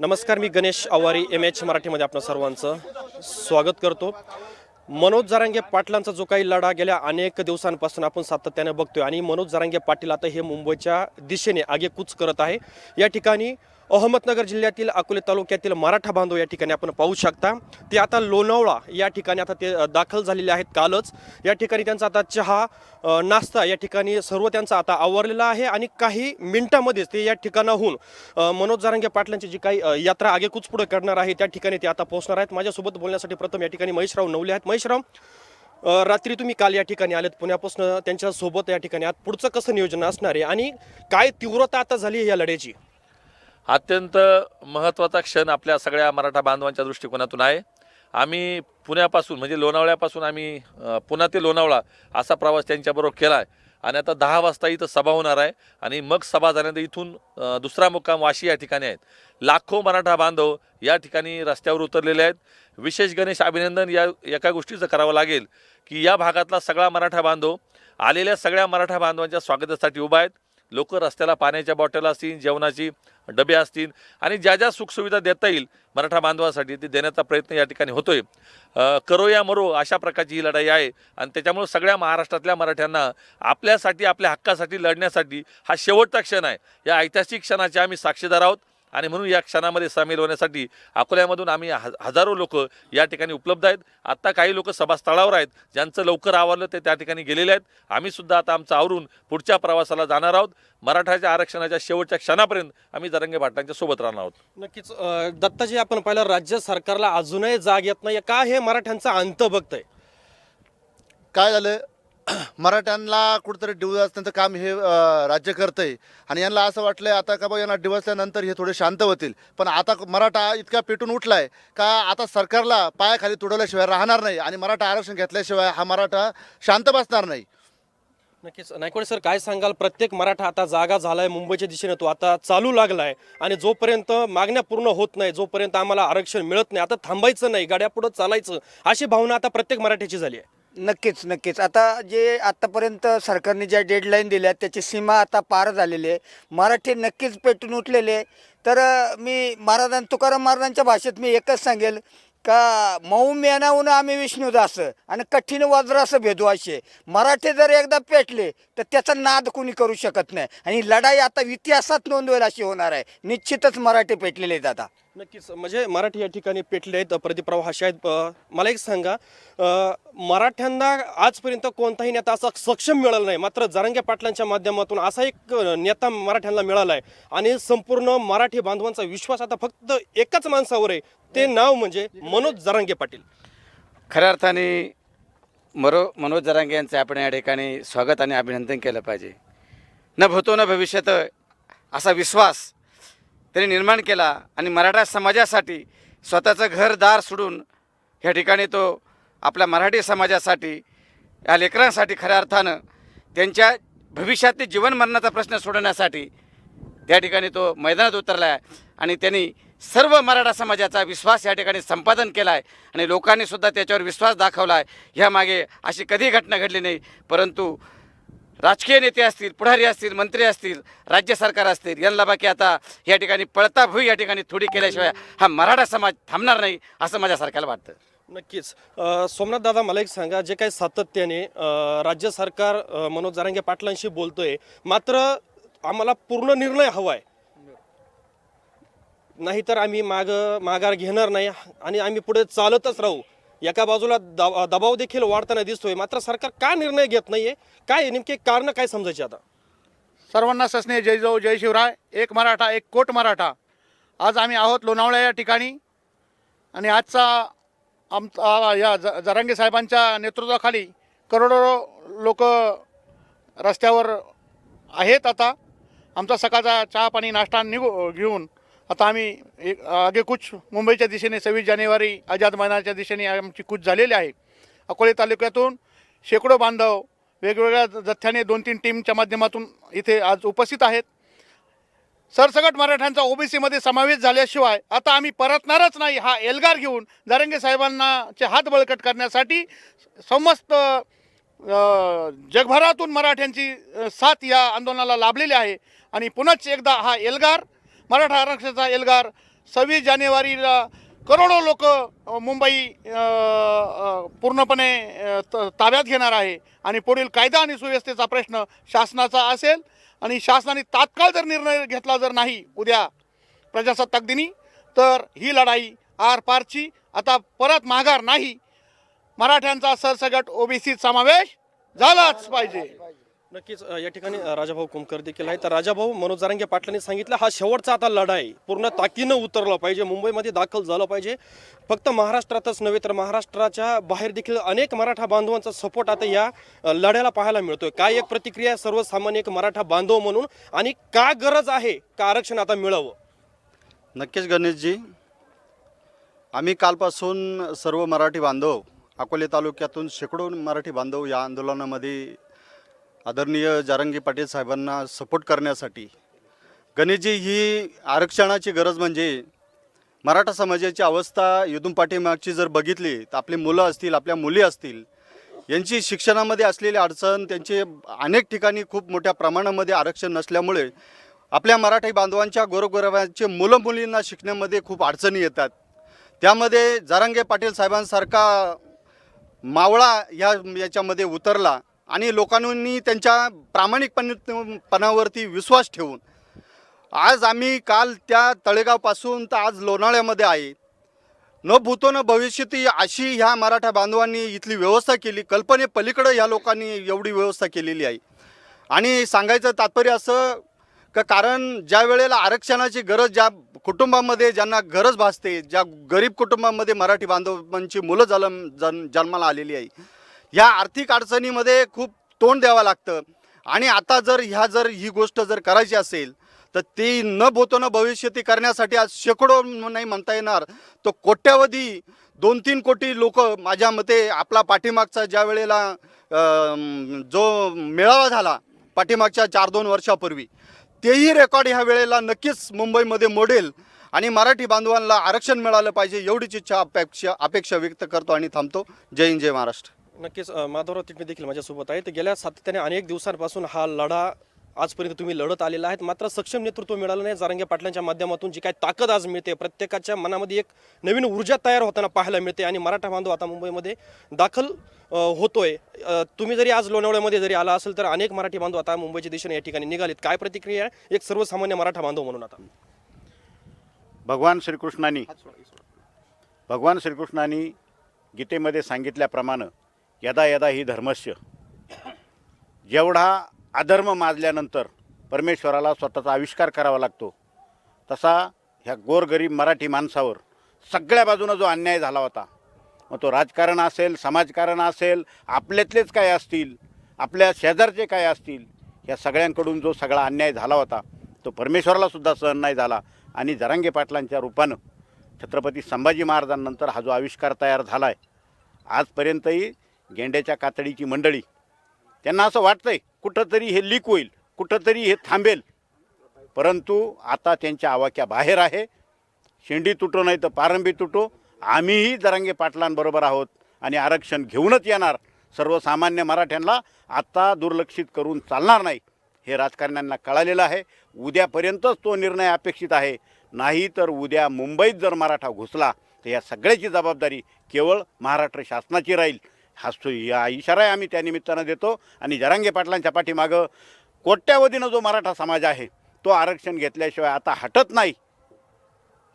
नमस्कार मी Ganesh Awari M H मराठीमध्ये आपलं सर्वांचं स्वागत करतो. मनोज जारांगे पाटलांचा जो काही लढा गेल्या अनेक दिवसांपासून आपण सातत्याने बघतोय आणि मनोज जारांगे पाटील आता हे मुंबईच्या दिशेने आगेकूच करत आहे. या ठिकाणी अहमदनगर जिल्ह्यातील अकोले तालुक्यातील मराठा बांधव या ठिकाणी आपण पाहू शकता. ते आता लोणावळा या ठिकाणी आता ते दाखल झालेले आहेत कालच. या ठिकाणी त्यांचा आता चहा नाश्ता या ठिकाणी सर्व त्यांचा आता आवरलेला आहे आणि काही मिनिटांमध्येच ते या ठिकाणाहून मनोज जारंगे पाटलांची जी काही यात्रा आगेकूच पुढे करणार आहे त्या ठिकाणी ते आता पोहोचणार आहेत. माझ्यासोबत बोलण्यासाठी प्रथम या ठिकाणी महेशराव नवले आहेत. महेशराव रात्री तुम्ही काल या ठिकाणी आलेत पुण्यापासून. त्यांच्यासोबत या ठिकाणी आत पुढचं कसं नियोजन असणार आहे आणि काय तीव्रता आता झाली आहे या लढ्याची? अत्यंत महत्त्वाचा क्षण आपल्या सगळ्या मराठा बांधवांच्या दृष्टिकोनातून आहे. आम्ही पुण्यापासून म्हणजे लोणावळ्यापासून आम्ही अ, पुणा ते लोणावळा असा प्रवास त्यांच्याबरोबर केला आहे आणि आता दहा वाजता इथं सभा होणार आहे आणि मग सभा झाल्यानंतर इथून दुसरा मुक्काम वाशी या ठिकाणी आहेत. लाखो मराठा बांधव या ठिकाणी रस्त्यावर उतरलेले आहेत. विशेष गणेश अभिनंदन या एका गोष्टीचं करावं लागेल की या भागातला सगळा मराठा बांधव आलेल्या सगळ्या मराठा बांधवांच्या स्वागतासाठी उभा आहेत. लोक रस्त्याला पाण्याच्या बॉटल असतील जेवणाची डबे असतील आणि ज्या ज्या सुखसुविधा देता येईल मराठा बांधवासाठी ते देण्याचा प्रयत्न या ठिकाणी होतोय. करो या मरो अशा प्रकारची ही लढाई आहे आणि त्याच्यामुळे सगळ्या महाराष्ट्रातल्या मराठ्यांना आपल्यासाठी आपल्या हक्कासाठी लढण्यासाठी हा शेवटचा क्षण आहे. या ऐतिहासिक क्षणाचे आम्ही साक्षीदार आहोत. आणि म्हणून या क्षणामध्ये सामील होण्यासाठी अकोल्यामधून आम्ही हज हजारो लोक या ठिकाणी उपलब्ध आहेत. आत्ता काही लोक सभास्थळावर आहेत. ज्यांचं लवकर आवरलं ते त्या ठिकाणी गेलेले आहेत. आम्ही सुद्धा आता आमचं आवरून पुढच्या प्रवासाला जाणार आहोत. मराठाच्या आरक्षणाच्या शेवटच्या क्षणापर्यंत आम्ही जरंगे पाटलांच्या सोबत राहणार आहोत. नक्कीच दत्ताजी आपण पाहिलं राज्य सरकारला अजूनही जाग येत नाही का हे मराठ्यांचा अंत बघतंय काय झालं मराठ्यांना कुठंतरी डिवचण्याचं काम हे राज्य राज्य करतंय. आणि यांना असं वाटलंय आता का बा यांना डिवसल्यानंतर हे थोडे शांत होतील. पण आता मराठा इतका पेटून उठलाय का आता सरकारला पायाखाली तुडवल्याशिवाय राहणार नाही आणि मराठा आरक्षण घेतल्याशिवाय हा मराठा शांत बसणार नाही. नक्कीच. नायकवाडे सर काय सांगाल? प्रत्येक मराठा आता जागा झालाय मुंबईच्या दिशेने तो आता चालू लागलाय आणि जोपर्यंत मागण्या पूर्ण होत नाही जोपर्यंत आम्हाला आरक्षण मिळत नाही आता थांबायचं नाही गाड्या पुढे चालायचं अशी भावना आता प्रत्येक मराठ्याची झाली आहे. नक्कीच नक्कीच आता जे आत्तापर्यंत सरकारने ज्या डेडलाईन दिल्या त्याची सीमा आता पार झालेली आहे मराठी नक्कीच पेटून उठलेले आहे. तर मी महाराजां तुकाराम महाराजांच्या भाषेत मी एकच सांगेल का मऊ मेनाहून आम्ही विष्णुदास आणि कठीण वज्रास भेदू असे मराठी जर एकदा पेटले तर त्याचा नाद कोणी करू शकत नाही. आणि लढाई आता इतिहासात नोंदवेल अशी होणार आहे. निश्चितच मराठी पेटलेले आहेत आता. नक्कीच. म्हणजे मराठी या ठिकाणी पेटले आहेत. प्रतिप्रवाह असे आहेत. मला एक सांगा. मराठ्यांना आजपर्यंत कोणताही नेता असा सक्षम मिळाला नाही. मात्र जरांगे पाटलांच्या माध्यमातून असा एक नेता मराठ्यांना मिळाला आहे. आणि संपूर्ण मराठी बांधवांचा विश्वास आता फक्त एकाच माणसावर आहे. ते नाव म्हणजे मनोज जरांगे पाटील. खऱ्या अर्थाने मरो मनोज जरांगे यांचं आपण या ठिकाणी स्वागत आणि अभिनंदन केलं पाहिजे. न भूतो न भविष्यत असा विश्वास त्यांनी निर्माण केला आणि मराठा समाजासाठी स्वतःचं घरदार सोडून ह्या ठिकाणी तो आपल्या मराठी समाजासाठी या लेकरांसाठी खऱ्या अर्थानं त्यांच्या भविष्यातील जीवन मरणाचा प्रश्न सोडवण्यासाठी त्या ठिकाणी तो मैदानात उतरला आहे आणि त्यांनी सर्व मराठा समाजाचा विश्वास या ठिकाणी संपादन केला आहे आणि लोकांनी सुद्धा त्याच्यावर विश्वास दाखवला आहे ह्यामागे अशी कधी घटना घडली नाही. परंतु राजकीय नेते असतील पुढारी असतील मंत्री असतील राज्य सरकार असतील यांना बाकी आता या ठिकाणी पळता भुई या ठिकाणी थोडी केल्याशिवाय हा मराठा समाज थांबणार नाही असं माझ्यासारख्याला वाटतं. नक्कीच. सोमनाथ दादा मला एक सांगा जे काही सातत्याने राज्य सरकार मनोज जारंगे पाटलांशी बोलतोय मात्र आम्हाला पूर्ण निर्णय हवाय. नाहीतर आम्ही माग माघार घेणार नाही आणि आम्ही पुढे चालतच राहू. एका बाजूला दबा दबाव देखील वाढताना दिसतोय. मात्र सरकार का निर्णय घेत नाहीये? काय नेमके कारण काय समजायचे आता? सर्वांना ससने जय जो जय शिवराय. एक मराठा एक कोट मराठा. आज आम्ही आहोत लोणावळा या ठिकाणी. आणि आजचा आमचा या ज जरांगे साहेबांच्या नेतृत्वाखाली करोडो लोक रस्त्यावर आहेत आता. आमचा सकाळचा चहा पाणी नाश्ता निघू घेऊन आता आम्ही एक आगेकूच मुंबईच्या दिशेने सव्वीस जानेवारी आझाद मैदानाच्या दिशेने आमची कूच झालेली आहे. अकोले तालुक्यातून शेकडो बांधव वेगवेगळ्या जथ्याने दोन तीन टीमच्या माध्यमातून इथे आज उपस्थित आहेत. सरसकट मराठ्यांचा ओबीसीमध्ये समावेश झाल्याशिवाय आता आम्ही परतणारच नाही. हा एल्गार घेऊन जारंगे साहेबांनाचे हात बळकट करण्यासाठी समस्त जगभरातून मराठ्यांची साथ या आंदोलनाला लाभलेली आहे. आणि पुन्हाच एकदा हा एल्गार मराठा आरक्षणाचा एल्गार. सव्वीस जानेवारीला करोडो लोक मुंबई पूर्णपणे त- ताब्यात घेणार आहे. आणि पुढील कायदा आणि सुव्यवस्थेचा प्रश्न शासनाचा असेल. आणि शासनाने तात्काळ जर निर्णय घेतला जर नाही उद्या प्रजासत्ताक दिनी तर ही लढाई आर पारची. आता परत माघार नाही. मराठ्यांचा सरसगट ओबीसीत समावेश झालाच पाहिजे. नक्कीच अ, या ठिकाणी अ, राजाभाऊ कुमकर देखील आहे तर राजाभाऊ मनोज जारंगे पाटलांनी सांगितलं हा शेवटचा आता लढाई. पूर्ण ताकीनं उतरला पाहिजे. मुंबईमध्ये दाखल झालं पाहिजे. फक्त महाराष्ट्रातच नव्हे तर महाराष्ट्राच्या बाहेर देखील अनेक मराठा बांधवांचा सपोर्ट आता या अ, लढ्याला पाहायला मिळतोय. काय एक प्रतिक्रिया आहे? सर्वसामान्य एक मराठा बांधव म्हणून आणि का गरज आहे का आरक्षण आता मिळावं? नक्कीच गणेशजी आम्ही कालपासून सर्व मराठी बांधव अकोले तालुक्यातून शेकडो मराठी बांधव या आंदोलनामध्ये आदरणीय जारंगी पाटील साहेबांना सपोर्ट करण्यासाठी गणेशजी ही आरक्षणाची गरज म्हणजे मराठा समाजाची अवस्था युदून पाठीमागची जर बघितली तर आपली मुलं असतील आपल्या मुली असतील यांची शिक्षणामध्ये असलेली अडचण त्यांचे अनेक ठिकाणी खूप मोठ्या प्रमाणामध्ये आरक्षण नसल्यामुळे आपल्या मराठी बांधवांच्या गोरगोरवांचे मुलं मुलींना शिकण्यामध्ये खूप अडचणी येतात. त्यामध्ये जारांगे पाटील साहेबांसारखा मावळा ह्या याच्यामध्ये उतरला आणि लोकांनी त्यांच्या प्रामाणिकपणावरती विश्वास ठेवून. आज आम्ही काल त्या तळेगावपासून तर आज लोणाळ्यामध्ये आहे. न भूतो न भविष्यती अशी ह्या मराठा बांधवांनी इथली व्यवस्था केली. कल्पने पलीकडं ह्या लोकांनी एवढी व्यवस्था केलेली आहे. आणि सांगायचं तात्पर्य असं का कारण ज्या वेळेला आरक्षणाची गरज ज्या कुटुंबामध्ये ज्यांना गरज भासते ज्या गरीब कुटुंबामध्ये मराठी बांधवांची मुलं जन्म जन जन्माला आलेली आहे ह्या आर्थिक अडचणीमध्ये खूप तोंड द्यावं लागतं. आणि आता जर ह्या जर ही गोष्ट जर करायची असेल तर ती न भूतो भविष्य ती करण्यासाठी आज शेकडो नाही म्हणता येणार. तो कोट्यावधी दोन तीन कोटी लोक माझ्या मते आपला पाठीमागचा ज्या वेळेला जो मेळावा झाला पाठीमागच्या चार दोन वर्षापूर्वी तेही रेकॉर्ड ह्या वेळेला नक्कीच मुंबईमध्ये मोडेल. आणि मराठी बांधवांना आरक्षण मिळालं पाहिजे एवढीच इच्छा अपेक्षा अपेक्षा व्यक्त करतो आणि थांबतो. जय हिंद जय महाराष्ट्र. नक्कीच माधवराव तिटमे देखील माझ्यासोबत आहेत. गेल्या सातत्याने अनेक दिवसांपासून हा लढा आजपर्यंत तुम्ही लढत आलेला आहेत मात्र सक्षम नेतृत्व मिळालं नाही. जारंगे पाटलांच्या माध्यमातून जी काय ताकद आज मिळते प्रत्येकाच्या मनामध्ये एक नवीन ऊर्जा तयार होताना पाहायला मिळते आणि मराठा बांधव आता मुंबईमध्ये दाखल होतोय. तुम्ही जरी आज लोणावळ्यामध्ये जरी आला असेल तर अनेक मराठी बांधव आता मुंबईच्या दिशेने या ठिकाणी निघालेत. काय प्रतिक्रिया आहे? एक सर्वसामान्य मराठा बांधव म्हणून आता. भगवान श्रीकृष्णांनी भगवान श्रीकृष्णानी गीतेमध्ये सांगितल्याप्रमाणे यदा यदा ही धर्मस्य. जेवढा अधर्म माजल्यानंतर परमेश्वराला स्वतःचा आविष्कार करावा लागतो तसा ह्या गोरगरीब मराठी माणसावर सगळ्या बाजूनं जो अन्याय झाला होता मग तो राजकारण असेल समाजकारण असेल आपल्यातलेच काय असतील आपल्या शेजारचे काय असतील या सगळ्यांकडून जो सगळा अन्याय झाला होता तो परमेश्वराला सुद्धा सहन नाही झाला आणि जरांगे पाटलांच्या रूपानं छत्रपती संभाजी महाराजांनंतर हा जो आविष्कार तयार झाला आहे आजपर्यंतही गेंड्याच्या कातडीची मंडळी. त्यांना असं वाटतंय कुठंतरी हे लीक होईल कुठंतरी हे थांबेल. परंतु आता त्यांच्या आवाक्या बाहेर आहे. शेंडी तुटो नाही तर पारंबी तुटो. आम्हीही जरांगे पाटलांबरोबर आहोत आणि आरक्षण घेऊनच येणार. सर्वसामान्य मराठ्यांना आता दुर्लक्षित करून चालणार नाही. हे राजकारण्यांना कळालेलं आहे. उद्यापर्यंतच तो निर्णय अपेक्षित आहे. नाही तर उद्या मुंबईत जर मराठा घुसला तर या सगळ्याची जबाबदारी केवळ महाराष्ट्र शासनाची राहील. हा सु या इशारा आम्ही त्या निमित्तानं देतो. आणि जरांगे पाटलांच्या पाठीमागं कोट्यावधीनं जो मराठा समाज आहे तो आरक्षण घेतल्याशिवाय आता हटत नाही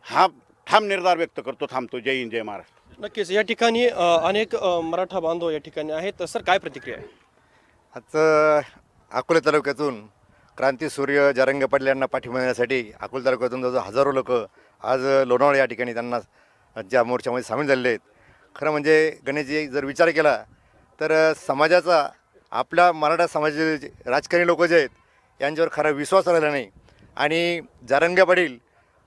हा ठाम निर्धार व्यक्त करतो थांबतो. जय हिंद जय महाराष्ट्र. नक्कीच. या ठिकाणी अनेक मराठा बांधव या ठिकाणी आहेत. सर काय प्रतिक्रिया आहे? आज अकोले तालुक्यातून क्रांतीसूर्य जरंग पाटील यांना पाठिंबा देण्यासाठी अकोले तालुक्यातून जवळजवळ हजारो लोक आज लोणावळा या ठिकाणी त्यांना ज्या मोर्चामध्ये सामील झालेले आहेत खरं म्हणजे गणेशजी जर विचार केला तर समाजाचा आपल्या मराठा समाजाचे जे राजकारणी लोक जे आहेत यांच्यावर खरा विश्वास राहिला नाही. आणि जारंग्या पाटील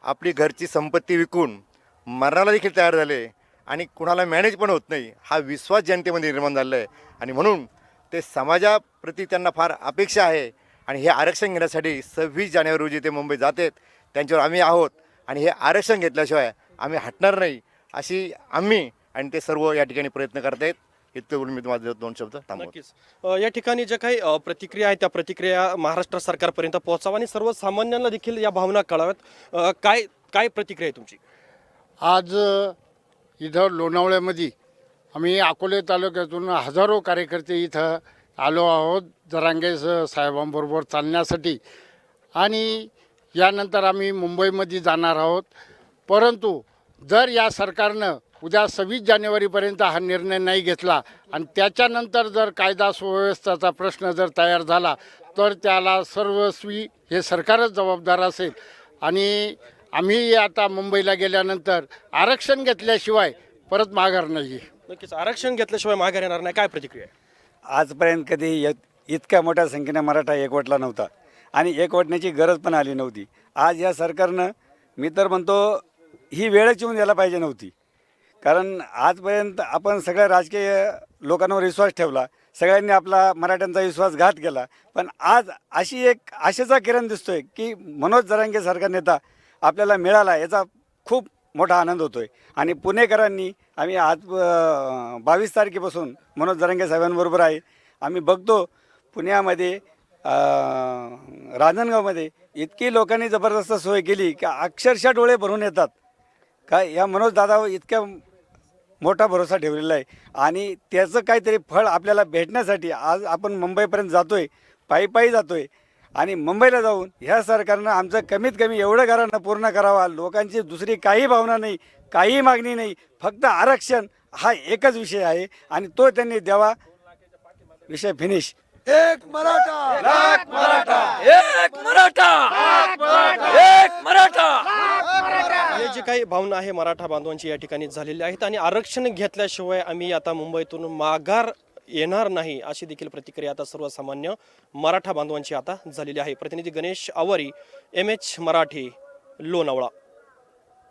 आपली घरची संपत्ती विकून मरणाला देखील तयार झाले आणि कुणाला मॅनेज पण होत नाही हा विश्वास जनतेमध्ये निर्माण झालेला आहे आणि म्हणून ते समाजाप्रती त्यांना फार अपेक्षा आहे आणि हे आरक्षण घेण्यासाठी सव्वीस जानेवारी रोजी ते मुंबई जातात त्यांच्यावर आम्ही आहोत. आणि हे आरक्षण घेतल्याशिवाय आम्ही हटणार नाही अशी आम्ही आणि ते सर्व या ठिकाणी प्रयत्न करत आहेत इतकं बोलून मी माझे दोन शब्द थांबवतो. नक्कीच. अ, या ठिकाणी ज्या काही अ, प्रतिक्रिया आहेत त्या प्रतिक्रिया महाराष्ट्र सरकारपर्यंत पोहोचावा आणि सर्वसामान्यांना देखील या भावना कळाव्यात. अ, काय काय प्रतिक्रिया आहे तुमची? आज अ, इथं लोणावळ्यामध्ये आम्ही अकोले तालुक्यातून हजारो कार्यकर्ते इथं आलो आहोत जरांगे स- साहेबांबरोबर चालण्यासाठी. आणि यानंतर आम्ही मुंबईमध्ये जाणार आहोत. परंतु जर या सरकारनं उद्या सव्वीस जानेवारीपर्यंत हा निर्णय नाही घेतला. आणि त्याच्यानंतर जर कायदा सुव्यवस्थेचा प्रश्न जर तयार झाला तर त्याला सर्वस्वी हे सरकारच जबाबदार असेल. आणि आम्ही आता मुंबईला गेल्यानंतर आरक्षण घेतल्याशिवाय परत माघार नाही नक्कीच आरक्षण घेतल्याशिवाय माघार येणार नाही. काय प्रतिक्रिया आजपर्यंत कधी य- इतक्या मोठ्या संख्येने मराठा एकवटला नव्हता. आणि एकवटण्याची गरज पण आली नव्हती. आज या सरकारनं मी तर म्हणतो ही वेळच येऊन द्यायला पाहिजे नव्हती. कारण आजपर्यंत आपण सगळ्या राजकीय लोकांवर विश्वास ठेवला. सगळ्यांनी आपला मराठ्यांचा विश्वासघात केला. पण आज अशी एक आशेचा किरण दिसतोय की मनोज जरांगेसारखा नेता आपल्याला मिळाला याचा खूप मोठा आनंद होतोय. आणि पुणेकरांनी आम्ही आज बावीस तारखेपासून मनोज जरांगे साहेबांबरोबर आहे. आम्ही बघतो पुण्यामध्ये राजनगावमध्ये इतकी लोकांनी जबरदस्त सोय केली की अक्षरशः डोळे भरून येतात. काय या मनोज दादा इतक्या मोठा भरोसा ठेवलेला आहे. आणि त्याचं काहीतरी फळ आपल्याला भेटण्यासाठी आज आपण मुंबईपर्यंत जातोय पायी पायी जातोय. आणि मुंबईला जाऊन ह्या सरकारनं आमचं कमीत कमी एवढं घरानं पूर्ण करावा. लोकांची दुसरी काही भावना नाही काही मागणी नाही. फक्त आरक्षण हा एकच विषय आहे आणि तो त्यांनी द्यावा. विषय फिनिश एक मराठा. एक मराठा. एक मराठा. हे जे काही भावना आहे मराठा बांधवांची या ठिकाणी झालेली आहेत आणि आरक्षण घेतल्याशिवाय आम्ही आता मुंबईतून माघार येणार नाही अशी देखील प्रतिक्रिया आता सर्वसामान्य मराठा बांधवांची आता झालेली आहे. प्रतिनिधी गणेश आवारी एम एच मराठी लोणावळा.